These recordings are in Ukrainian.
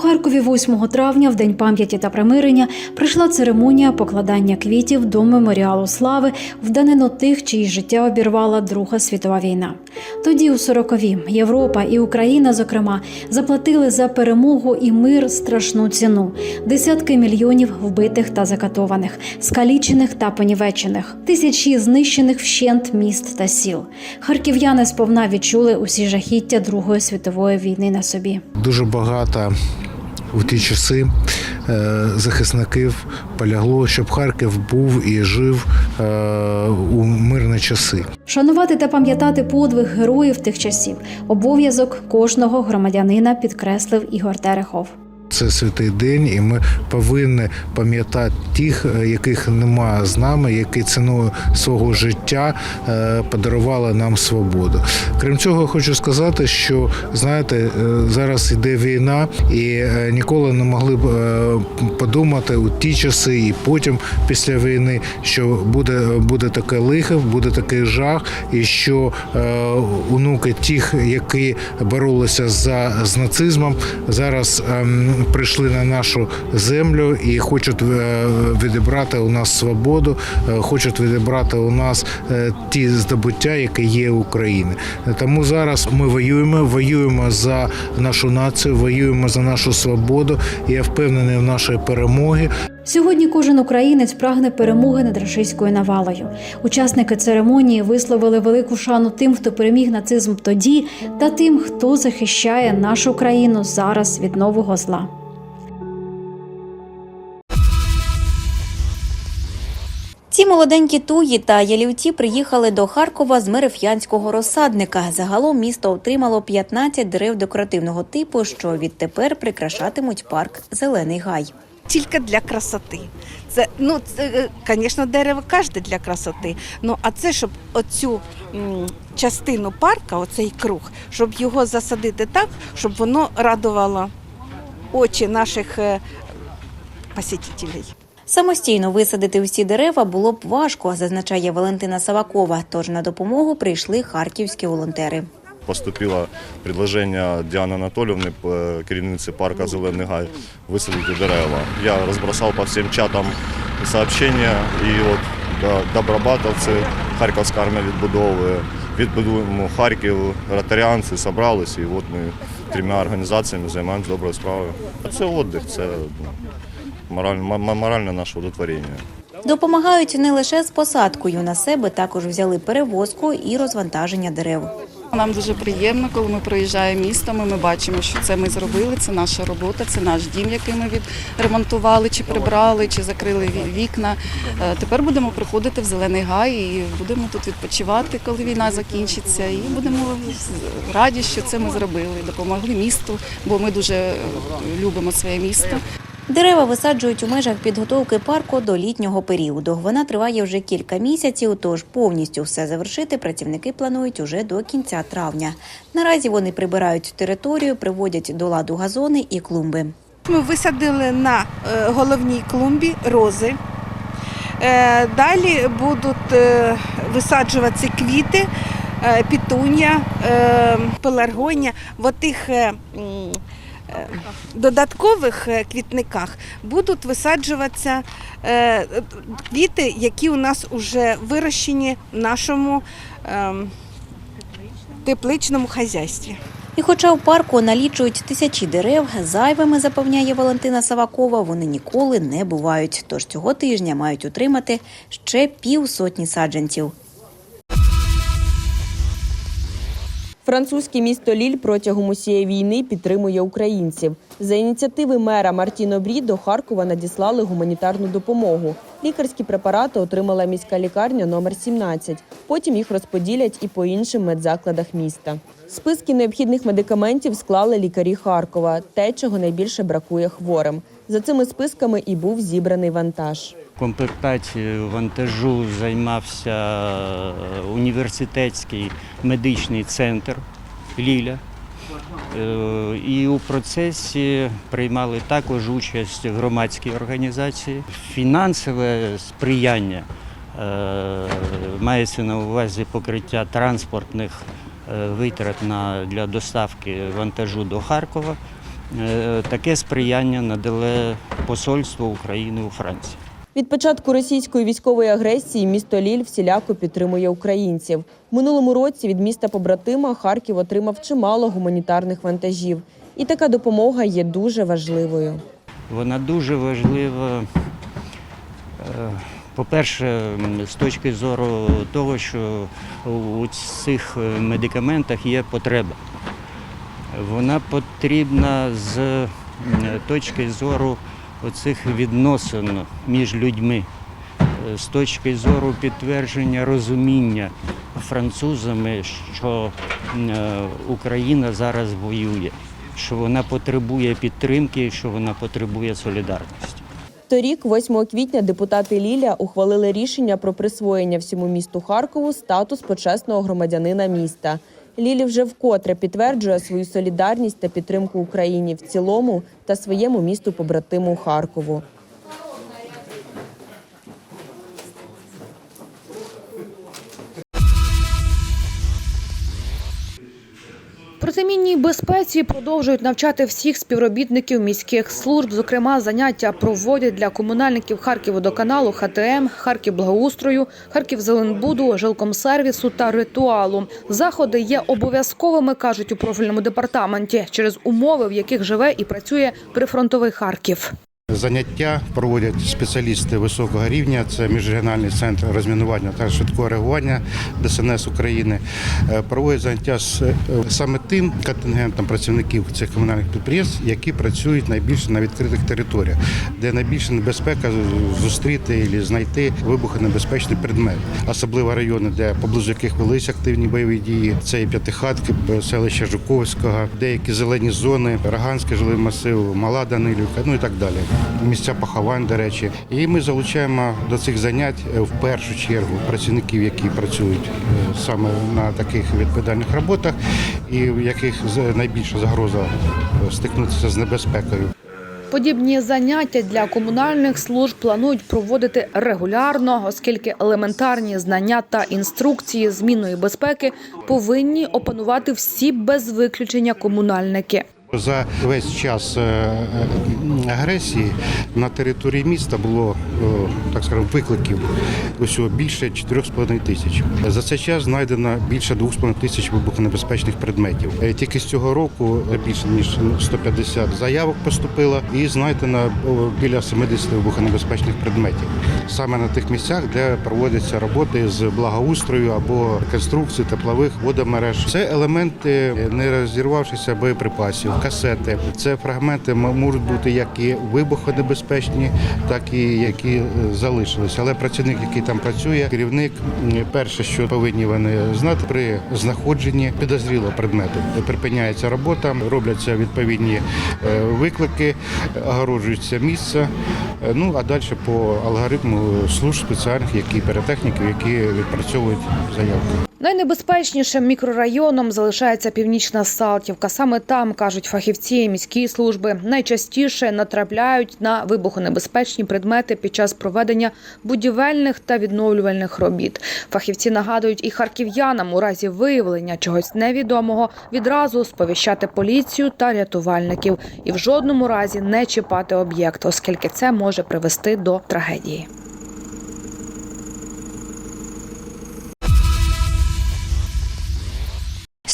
Харкові 8 травня, в День пам'яті та примирення, прийшла церемонія покладання квітів до меморіалу слави в данину тих, чиї життя обірвала Друга світова війна. Тоді, у 40-ві, Європа і Україна, зокрема, заплатили за перемогу і мир страшну ціну: десятки мільйонів вбитих та закатованих, скалічених та понівечених, тисячі знищених вщент міст та сіл. Харків'яни сповна відчули усі жахіття Другої світової війни на собі. Дуже багато у ті часи е, захисників полягло, щоб Харків був і жив е, у мирні часи. Шанувати та пам'ятати подвиг героїв тих часів обов'язок кожного громадянина підкреслив Ігор Терехов. Це святий день, і ми повинні пам'ятати тих, е, яких немає з нами, які ціною свого життя е, подарували нам свободу. Крім цього, хочу сказати, що знаєте, е, зараз йде війна, і ніколи не могли б подумати у ті часи, і потім після війни, що буде, буде таке лихо, буде такий жах, і що онуки тих, які боролися за з нацизмом, зараз ем, прийшли на нашу землю і хочуть е, відібрати у нас свободу, е, хочуть відібрати у нас е, ті здобуття, які є в Україні. Тому зараз ми воюємо, воюємо за нашу націю, воюємо за нашу свободу. Я впевнений в нашій перемогі. Сьогодні кожен українець прагне перемоги над рашистською навалою. Учасники церемонії висловили велику шану тим, хто переміг нацизм тоді, та тим, хто захищає нашу країну зараз від нового зла. Ці молоденькі туї та ялівці приїхали до Харкова з Мереф'янського розсадника. Загалом місто отримало 15 дерев декоративного типу, що відтепер прикрашатимуть парк Зелений Гай. Тільки для красоти. Це, ну, це, звісно, дерево кожне для красоти. Ну, а це, щоб оцю м, частину парка, оцей круг, щоб його засадити так, щоб воно радувало очі наших е, посетителей. Самостійно висадити всі дерева було б важко, зазначає Валентина Савакова. Тож на допомогу прийшли харківські волонтери. Поступило предложение Дианы Анатольевны, э, керівниці парка Зелений Гай, висадити дерева. Я розбросав по всім чатам сообщення і от до добробатовці, Харківська армія відбудовує, відбудуємо Харків, ротаріанці зібрались і от ми трьома організаціями займаємося доброю справою. А Це віддих, це ну, моральне, м- моральне наше удовлетворення. Допомагають не лише з посадкою на себе, також взяли перевозку і розвантаження дерев. Нам дуже приємно, коли ми проїжджаємо містом, і ми бачимо, що це ми зробили, це наша робота, це наш дім, який ми відремонтували, чи прибрали, чи закрили вікна. Е, Тепер будемо приходити в Зелений Гай і будемо тут відпочивати, коли війна закінчиться. І будемо раді, що це ми зробили. Допомогли місту, бо ми дуже е, любимо своє місто. Дерева висаджують у межах підготовки парку до літнього періоду. Вона триває вже кілька місяців, тож повністю все завершити працівники планують уже до кінця травня. Наразі вони прибирають територію, приводять до ладу газони і клумби. Ми висадили на е, головній клумбі рози. Е, Далі будуть е, висаджуватися квіти, пітунія, е. В тих м, е, додаткових е, квітниках будуть висаджуватися е, квіти, які у нас вже вирощені в нашому е, тепличному хазяйстві. І хоча в парку налічують тисячі дерев, зайвими запевняє Валентина Савакова, вони ніколи не бувають. Тож цього тижня мають утримати ще півсотні саджанців. Французьке місто Ліль протягом усієї війни підтримує українців. За ініціативи мера Мартіно Брі до Харкова надіслали гуманітарну допомогу. Лікарські препарати отримала міська лікарня номер 17. Потім їх розподілять і по іншим медзакладах міста. Списки необхідних медикаментів склали лікарі Харкова, те, чого найбільше бракує хворим. За цими списками і був зібраний вантаж. Комплектацією вантажу займався е, університетський медичний центр Ліля. Е, І у процесі приймали також участь громадські організації. Фінансове сприяння е, мається на увазі покриття транспортних витрат для доставки вантажу до Харкова. Е, таке сприяння надале посольство України у Франції. Від початку російської військової агресії місто Ліль всіляко підтримує українців. Минулому році від міста побратима Харків отримав чимало гуманітарних вантажів. І така допомога є дуже важливою. Вона дуже важлива. е, По-перше, з точки зору того, що у цих е, медикаментах є потреба. Вона потрібна з точки зору оцих відносин між людьми, е, з точки зору підтвердження розуміння французами, що е, Україна зараз воює, що вона потребує підтримки, що вона потребує солідарності. Торік, 8 квітня, депутати Ліля ухвалили рішення про присвоєння всьому місту Харкову статус почесного громадянина міста. Лілі вже вкотре підтверджує свою солідарність та підтримку Україні в цілому та своєму місту побратиму Харкову. Протимінній безпеці продовжують навчати всіх співробітників міських служб. Зокрема, заняття проводять для комунальників Харківводоканалу, ХТМ, Харківблагоустрою, Харківзеленбуду, Жилкомсервісу та ритуалу. Заходи є обов'язковими, кажуть у профільному департаменті, через умови, в яких живе і працює прифронтовий Харків. Заняття проводять спеціалісти високого рівня. Це міжрегіональний центр розмінування та швидкого реагування ДСНС України. Е, Проводять заняття з е, саме тим контингентом працівників цих комунальних підприємств, які працюють найбільше на відкритих територіях, де найбільша небезпека зустріти і знайти вибухонебезпечний предмет, особливо райони, де поблизу яких велись активні бойові дії. Це і П'ятихатки, селище Жуковського, деякі зелені зони, Роганський жилий масив, Мала Данилівка, ну і так далі. Місця поховань, до речі. І ми залучаємо до цих занять е, в першу чергу працівників, які працюють е, саме на таких відповідальних роботах, і в яких найбільша загроза е, стикнутися з небезпекою. Подібні заняття для комунальних служб планують проводити регулярно, оскільки елементарні знання та інструкції змінної безпеки повинні опанувати всі без виключення комунальники. За весь час е, е, агресії на території міста було е, так скажемо викликів усього більше 4,5 тисяч. За цей час знайдено більше 2,5 тисяч вибухонебезпечних предметів. Тільки з цього року більше ніж 150 заявок поступило і знайдено біля 70 вибухонебезпечних предметів. Саме на тих місцях, де проводяться роботи з благоустрою або конструкції теплових водомереж. Це елементи не розірвавшихся боєприпасів, касети. Це фрагменти можуть бути як і вибухонебезпечні, так і які е, залишилися. Але працівник, який там працює, керівник, перше, що повинні вони знати при знаходженні підозрілого предмету. Припиняється робота, робляться відповідні е, виклики, огороджується місце. Е, Ну а далі по алгоритму служб спеціальних, які піротехніків, які відпрацьовують заявки. Найнебезпечнішим мікрорайоном залишається північна Салтівка. Саме там кажуть фахівці міської служби. Найчастіше натрапляють на вибухонебезпечні предмети під час проведення будівельних та відновлювальних робіт. Фахівці нагадують і харків'янам у разі виявлення чогось невідомого відразу сповіщати поліцію та рятувальників і в жодному разі не чіпати об'єкт, оскільки це може привести до трагедії.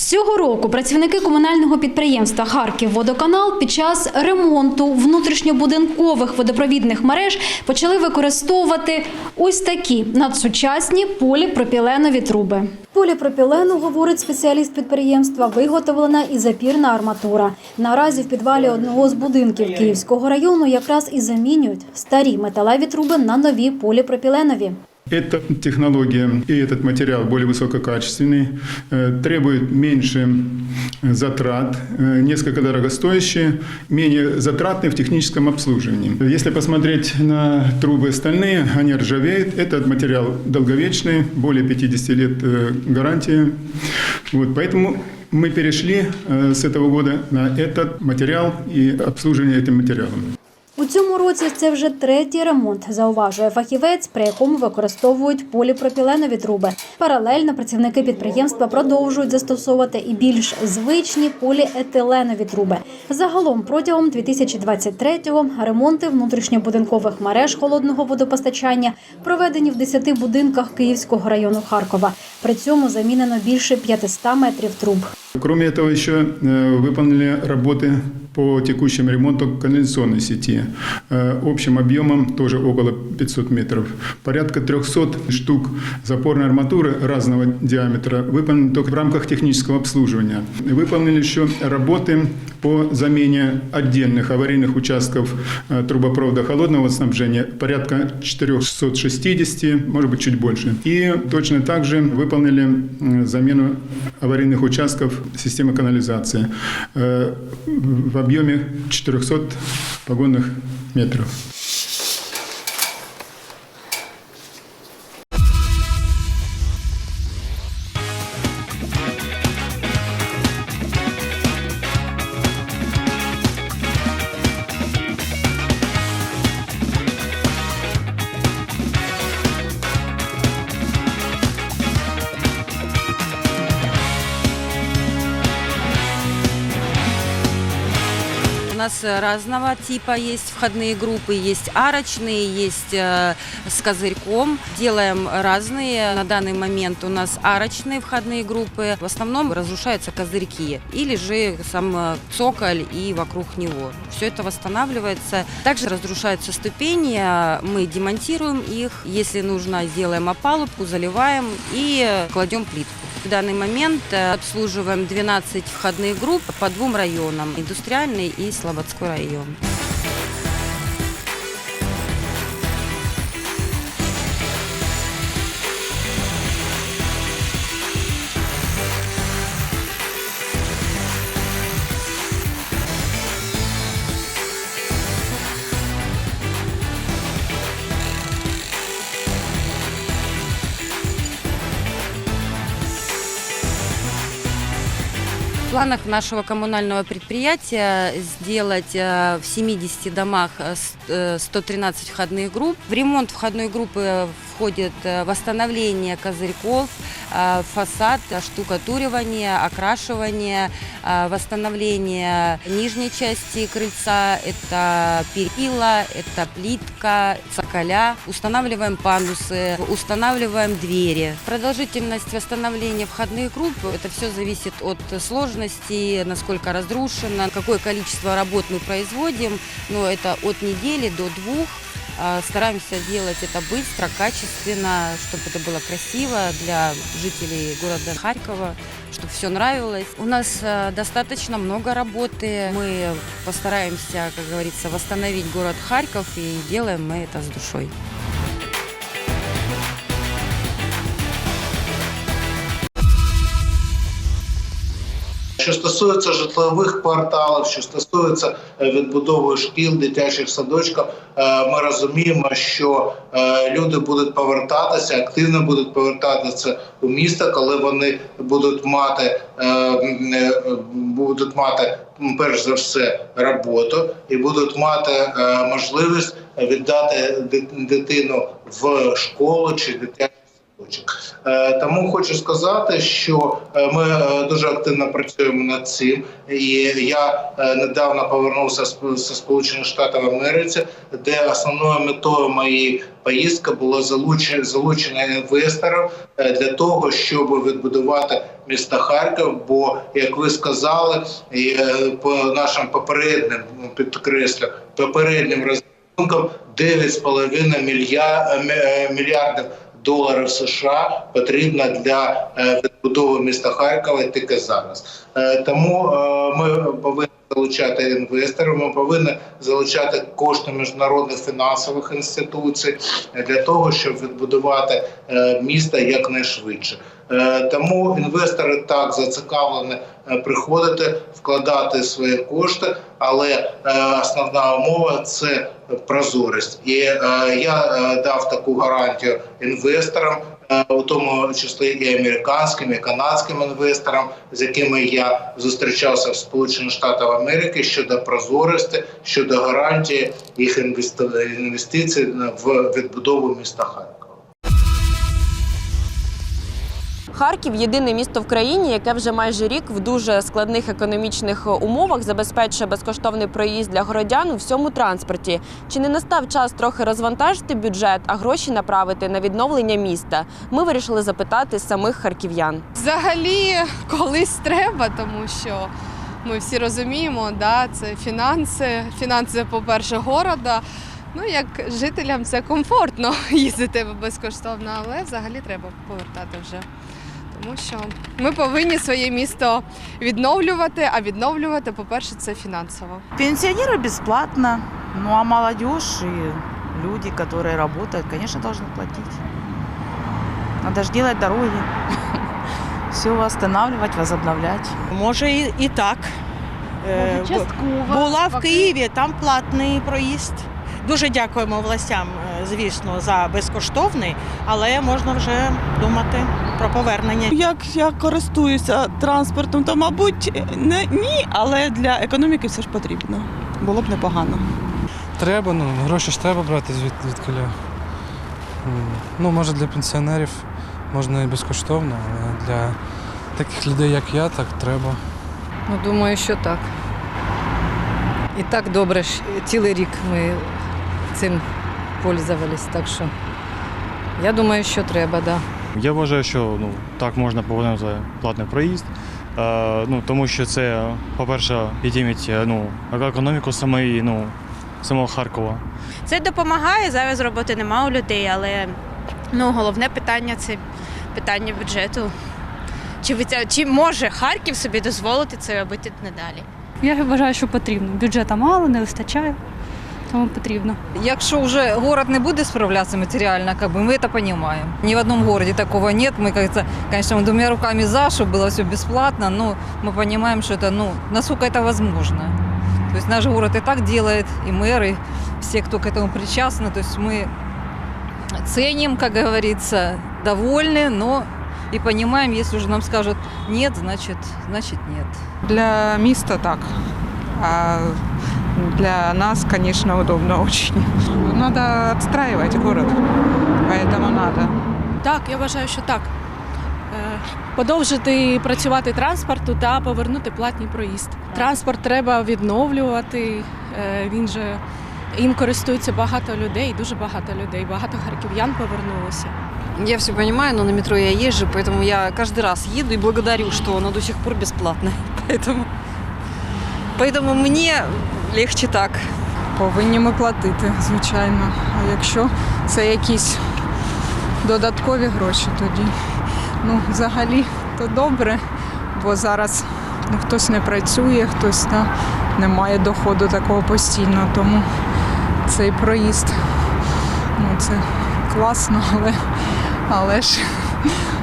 Цього року працівники комунального підприємства Харківводоканал під час ремонту внутрішньобудинкових водопровідних мереж почали використовувати ось такі надсучасні поліпропіленові труби. Поліпропілену, говорить спеціаліст підприємства, виготовлена і запірна арматура. Наразі в підвалі одного з будинків Київського району якраз і замінюють старі металеві труби на нові поліпропіленові. Эта технология и этот материал более высококачественный, э, требует меньше э, затрат, э, несколько дорогостоящие, менее затратные в техническом обслуживании. Если посмотреть на трубы стальные, они ржавеют. Этот материал долговечный, более 50 лет гарантии. Вот, поэтому мы перешли с этого года на этот материал и обслуживание этим материалом. У цьому році це вже третій ремонт, зауважує фахівець, при якому використовують поліпропіленові труби. Паралельно працівники підприємства продовжують застосовувати і більш звичні поліетиленові труби. Загалом протягом 2023-го ремонти внутрішньобудинкових мереж холодного водопостачання проведені в 10 будинках Київського району Харкова. При цьому замінено більше 500 метрів труб. Кроме этого, еще э, выполнили работы по текущему ремонту канализационной сети. Э, Общим объемом тоже около 500 метров. Порядка 300 штук запорной арматуры разного диаметра выполнены только в рамках технического обслуживания. Выполнили еще работы по замене отдельных аварийных участков э, трубопровода холодного снабжения порядка 460, может быть чуть больше. И точно так же выполнили замену аварийных участков системы канализации э, в объеме 400 погонных метров. Разного типа есть входные группы, есть арочные, есть э, с козырьком. Делаем разные. На данный момент у нас арочные входные группы. В основном разрушаются козырьки или же сам э, цоколь и вокруг него. Все это восстанавливается. Также разрушаются ступени, мы демонтируем их. Если нужно, делаем опалубку, заливаем и э, кладем плитку. В данный момент э, обслуживаем 12 входных групп по двум районам – индустриальный и Слободской район. Планах нашего коммунального предприятия сделать э, в 70 домах э, с- э, 113 входных групп. В ремонт входной группы входит э, восстановление козырьков, э, фасад, штукатуривание, окрашивание, э, восстановление нижней части крыльца, это перила, это плитка, цоколя. Устанавливаем пандусы, устанавливаем двери. Продолжительность восстановления входных групп, это все зависит от сложности, насколько разрушено, какое количество работ мы производим. Но это от недели до двух. А, Стараемся делать это быстро, качественно, чтобы это было красиво для жителей города Харькова, чтобы все нравилось. У нас э, достаточно много работы. Мы постараемся, как говорится, восстановить город Харьков и делаем мы это с душой. Що стосується житлових кварталів, що стосується е, відбудови шкіл, дитячих садочків, е, ми розуміємо, що е, люди будуть повертатися, активно будуть повертатися у місто, коли вони будуть мати будуть мати перш за все роботу і будуть мати можливість віддати дитину в школу чи. Е, Тому хочу сказати, що е, ми е, дуже активно працюємо над цим. І я е, недавно повернувся з Сполучених Штатів Америці, де основною метою моєї поїздки було залучення інвесторів е, для того, щоб відбудувати місто Харків. Бо, як ви сказали, е, по нашим попереднім підкреслю, попереднім розрахункам 9,5 мілья- е, мільярдів доларів США потрібно для е, відбудови міста Харкова тільки зараз. Е, Тому е, ми повинні залучати інвесторів, ми повинні залучати кошти міжнародних фінансових інституцій для того, щоб відбудувати місто якнайшвидше. Тому інвестори так зацікавлені приходити, вкладати свої кошти, але основна умова це прозорість. І е, я е, дав таку гарантію інвесторам е, у тому числі і американським, і канадським інвесторам, з якими я зустрічався в Сполучених Штатах Америки щодо прозорості, щодо гарантії їх інвести- інвестицій в відбудову міста Харкова. Харків єдине місто в країні, яке вже майже рік в дуже складних економічних умовах забезпечує безкоштовний проїзд для городян у всьому транспорті. Чи не настав час трохи розвантажити бюджет, а гроші направити на відновлення міста? Ми вирішили запитати самих харків'ян. Взагалі, колись треба, тому що ми всі розуміємо, да, це фінанси. Фінанси, по-перше, города. Ну, як жителям це комфортно їздити безкоштовно, але взагалі треба повертати вже. Тому що ми повинні своє місто відновлювати, а відновлювати, по-перше, це фінансово. Пенсионеры бесплатно, ну а молодежь и люди, которые работают, конечно, должны платить. Надо же делать дороги, все восстанавливать, возобновлять. Може і, і так. Е, бу- Була в Києві, там платний проїзд. Дуже дякуємо властям, е, звісно, за безкоштовний, але можна вже думати про повернення. Як я користуюся транспортом, то мабуть не ні, але для економіки все ж потрібно. Було б непогано. Треба, ну гроші ж треба брати звід звідкиля. Ну, може для пенсіонерів можна і безкоштовно, але для таких людей, як я, так треба. Ну, думаю, що так. І так добре, ж, цілий рік ми цим пользувались, так що я думаю, що треба, так. Да. Я вважаю, що ну, так можна повернути платний проїзд, е, ну, тому що це, по-перше, підіймить е, ну, економіку самої, ну, самого Харкова. Це допомагає. Зараз роботи нема у людей, але ну, головне питання це питання бюджету. Чи, чи може Харків собі дозволити це робити надалі? Я вважаю, що потрібно. Бюджету мало, не вистачає, тому потрібно. Якщо вже город не буде справлятися матеріально, как бы, мы это понимаем. Ни в одном городе такого нет. Мы, как-то, конечно, двумя руками за, чтобы было все бесплатно, но мы понимаем, что это, ну, насколько это возможно. То есть наш город и так делает, и мэры, все, кто к этому причастны. То есть мы ценим, как говорится, довольны, но и понимаем, если уже нам скажут нет, значит, значит нет. Для міста так. А для нас, конечно, удобно очень. Надо отстраивать город, поэтому надо. Так, я вважаю, що так. Е, Подовжити працювати транспорту та повернути платний проїзд. Транспорт треба відновлювати. е, Він же їм користується багато людей, дуже багато людей. Багато харків'ян повернулося. Я все понимаю, но на метро я езжу, поэтому я каждый раз еду и благодарю, что оно до сих пор бесплатное. Поэтому, поэтому мне легче так. Повинні ми платити, звичайно. А якщо це якісь додаткові гроші, тоді ну, взагалі то добре, бо зараз ну, хтось не працює, хтось та, не має доходу такого постійного, тому цей проїзд ну, це класно, але, але ж,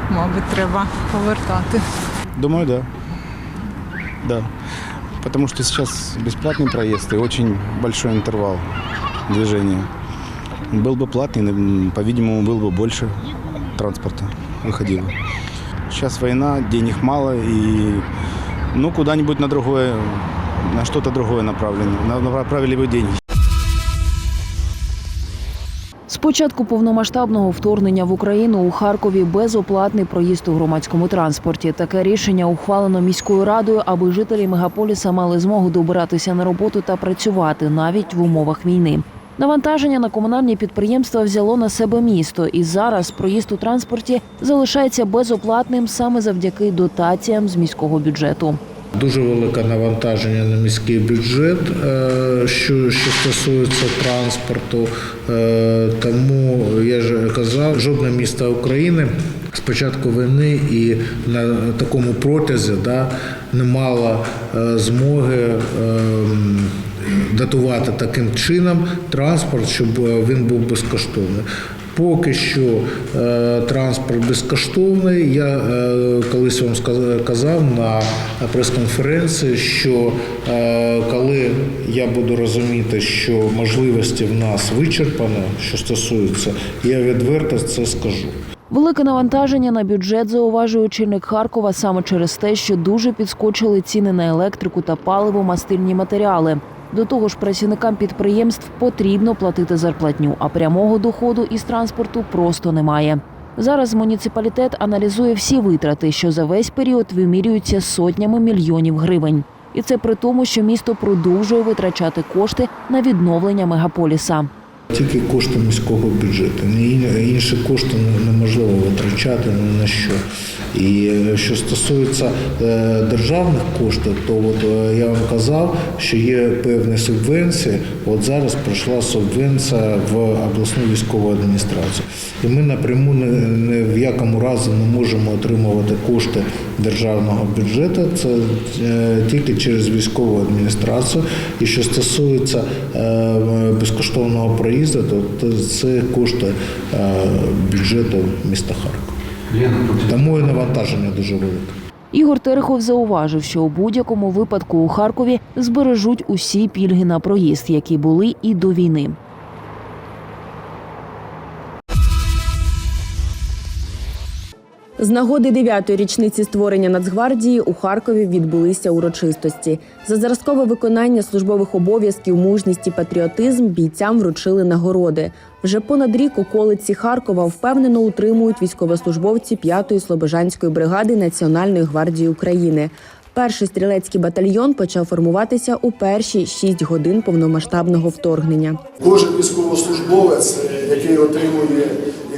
мабуть, треба повертати. Думаю, да. Да Потому что сейчас бесплатный проезд и очень большой интервал движения. Был бы платный, м, по-видимому, было бы больше транспорта выходило. Сейчас война, денег мало и ну куда-нибудь на другое, на что-то другое направлено. На- Направили бы деньги. Початку повномасштабного вторгнення в Україну у Харкові безоплатний проїзд у громадському транспорті. Таке рішення ухвалено міською радою, аби жителі мегаполіса мали змогу добиратися на роботу та працювати навіть в умовах війни. Навантаження на комунальні підприємства взяло на себе місто, і зараз проїзд у транспорті залишається безоплатним саме завдяки дотаціям з міського бюджету. Дуже велике навантаження на міський бюджет, е, що, що стосується транспорту. Е, Тому я ж казав, жодне місто України з початку війни і на такому протязі да, не мало е, змоги. Датувати таким чином транспорт, щоб він був безкоштовний. Поки що е, транспорт безкоштовний. Я е, колись вам казав на прес-конференції, що е, коли я буду розуміти, що можливості в нас вичерпано, що стосується, я відверто це скажу. Велике навантаження на бюджет, зауважує очільник Харкова, саме через те, що дуже підскочили ціни на електрику та паливо, мастильні матеріали. До того ж, працівникам підприємств потрібно платити зарплатню, а прямого доходу із транспорту просто немає. Зараз муніципалітет аналізує всі витрати, що за весь період вимірюються сотнями мільйонів гривень. І це при тому, що місто продовжує витрачати кошти на відновлення мегаполіса. Тільки кошти міського бюджету. Інші кошти неможливо витрачати на що. І е, що стосується е, державних коштів, то от е, я вам казав, що є певні субвенції. От зараз прийшла субвенція в обласну військову адміністрацію. І ми напряму не в якому разі не можемо отримувати кошти державного бюджету. Це е, тільки через військову адміністрацію. І що стосується е, безкоштовного проїзду, то, це кошти е, бюджету міста Харкова. Тому і навантаження дуже велике. Ігор Терехов зауважив, що у будь-якому випадку у Харкові збережуть усі пільги на проїзд, які були і до війни. З нагоди дев'ятої річниці створення Нацгвардії у Харкові відбулися урочистості. За зразкове виконання службових обов'язків, мужність і патріотизм бійцям вручили нагороди. Вже понад рік околиці Харкова впевнено утримують військовослужбовці 5-ї Слобожанської бригади Національної гвардії України. Перший стрілецький батальйон почав формуватися у перші шість годин повномасштабного вторгнення. Кожен військовослужбовець, який отримує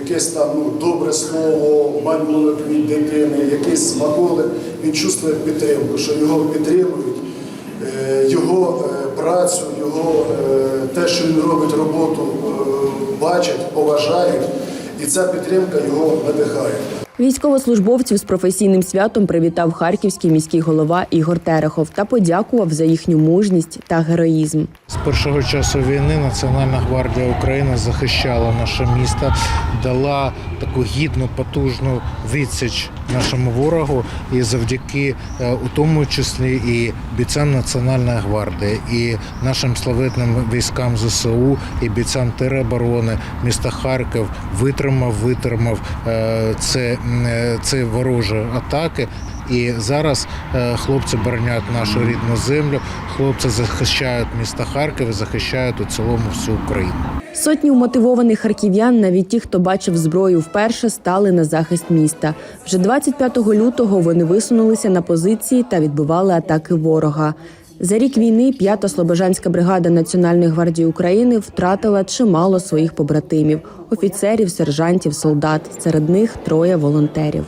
якесь там ну, добре слово, малюнок від дитини, якийсь смаколик, він чувствує підтримку, що його підтримують, е, його е, працю, його е, те, що він робить роботу, бачать, поважають, і ця підтримка його надихає. Військовослужбовців з професійним святом привітав харківський міський голова Ігор Терехов та подякував за їхню мужність та героїзм. З першого часу війни Національна гвардія України захищала наше місто, дала таку гідну, потужну відсіч нашому ворогу, і завдяки е, у тому числі і бійцям Національної гвардії, і нашим славетним військам ЗСУ, і бійцям тероборони міста Харків витримав, витримав е, це, е, це ворожі атаки. І зараз е, хлопці боронять нашу рідну землю, хлопці захищають місто Харків захищають у цілому всю Україну. Сотні вмотивованих харків'ян, навіть ті, хто бачив зброю вперше, стали на захист міста. Вже 25 лютого вони висунулися на позиції та відбивали атаки ворога. За рік війни п'ята Слобожанська бригада Національної гвардії України втратила чимало своїх побратимів офіцерів, сержантів, солдат. Серед них троє волонтерів.